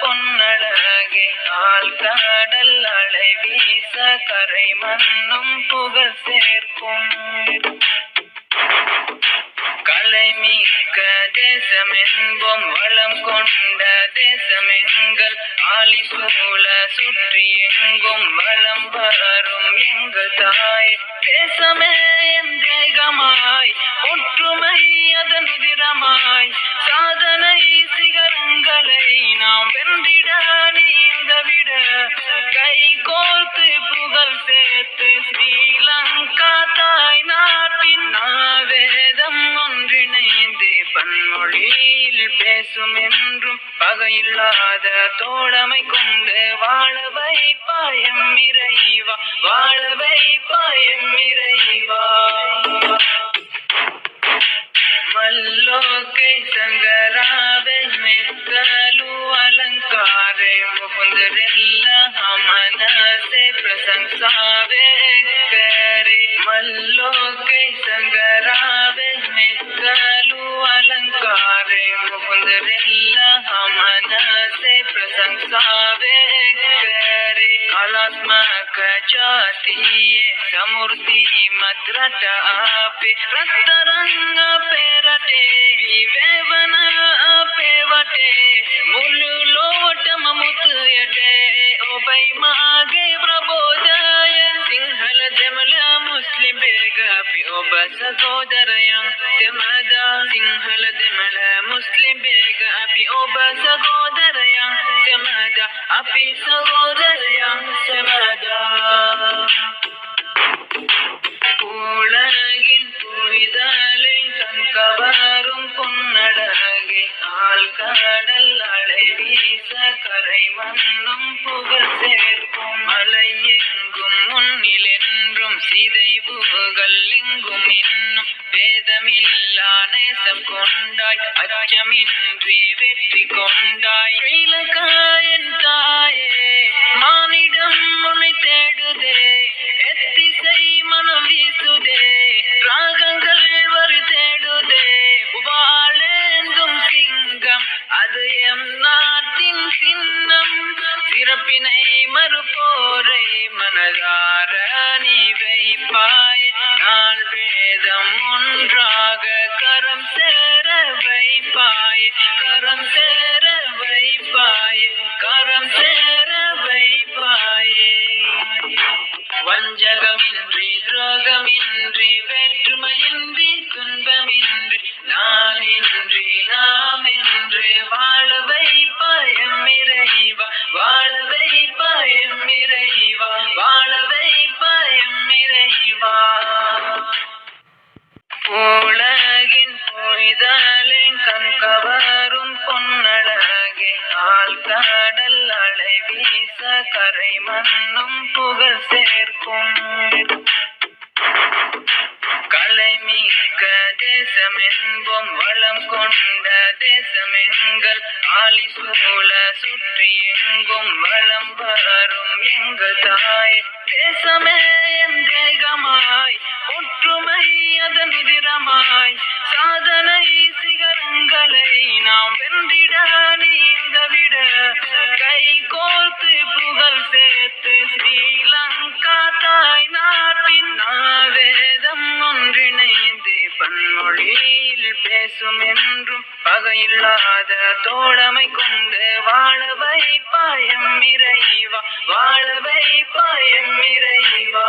பொன்னழகே ஆழ்கடல் அலை வீச கரை மண்ணும் புகழ் சேர்க்கும். கலை கலைமிக்க தேசமென்போம் வளம் கொண்ட தேசமெங்கள் ஆலி சூழ சுற்றி எங்கும் வளம் வரும் எங்கள் தாய். தேசமே என் தேகமாய் ஒற்றுமை பேசும் என்றும் பகையில்லாத தோழமை கொண்டு வாழ வைப்பாயம் இறைவா வாழ வைப்பாயம் இறைவா. மல்லோக்கை சங்கராவே மெத்தலு அலங்காரே முகுந்தரெல்லாம் மனசே பிரசங்சாவே கரே. மல்லோ कलात्मक जाती समृद्धि मत पे रक्त रंग पे रटे वेवन पे वटे मूल लोट ममुत यटे ओबई मागे प्रबोधाय सिंहल जमल मुस्लिम बेगा पि ओब सहोदरयं समदा सिंहल जमल मुस्लिम बेगा पि ओब सहोदर சமதா அப்பி சகோதர சமதா. உலகின் புரிதலை தன் கவரும் பொன்னடகை ஆள் கடல் அலை வீச கரை மண்ணும் புகழ் சேர்க்கும். மலை அச்சமின் சிறப்பினை மறுபோரை மனதார நீ வைப்பாய். நான் வேதம் ஒன்றாக கரம் சேர வைப்பாய். கரம் சேர வைப்பாய். கரம் சேர வைப்பாயே. வஞ்சகமின்றி துரோகமின்றி வேற்றுமையின்றி துன்பமின்றி நான் நாம் உலகின் பொறிதலின் கண் கவரும் பொன்னழகே. ஆள் ஆழ்கடல் அலை வீச கரை மண்ணும் புகழ் சேர்க்கும். கலை கலைமிக்க தேசமென்போம் வளம் கொண்ட தேசமெங்கள். ஆலி சூழ சுற்றி எங்கும் வளம் வரும் எங்கள் தாய். தேசமே என் தேகமாய். ஒற்றுமை அதன் உதிரமாய் சாதனை சிகரங்களை நாம் வென்றிட நீங்கவிட கை கோர்த்து புகழ் சேர்த்து ஸ்ரீலங்கா தாய் நாட்டின் நாவேதம் ஒன்றிணைந்து பன்மொழியில் பேசும் என்றும் பகையில்லாத தோழமை கொண்டு வாழ வைப்பாயம் இறைவா வாழ வைப்பாயம் இறைவா.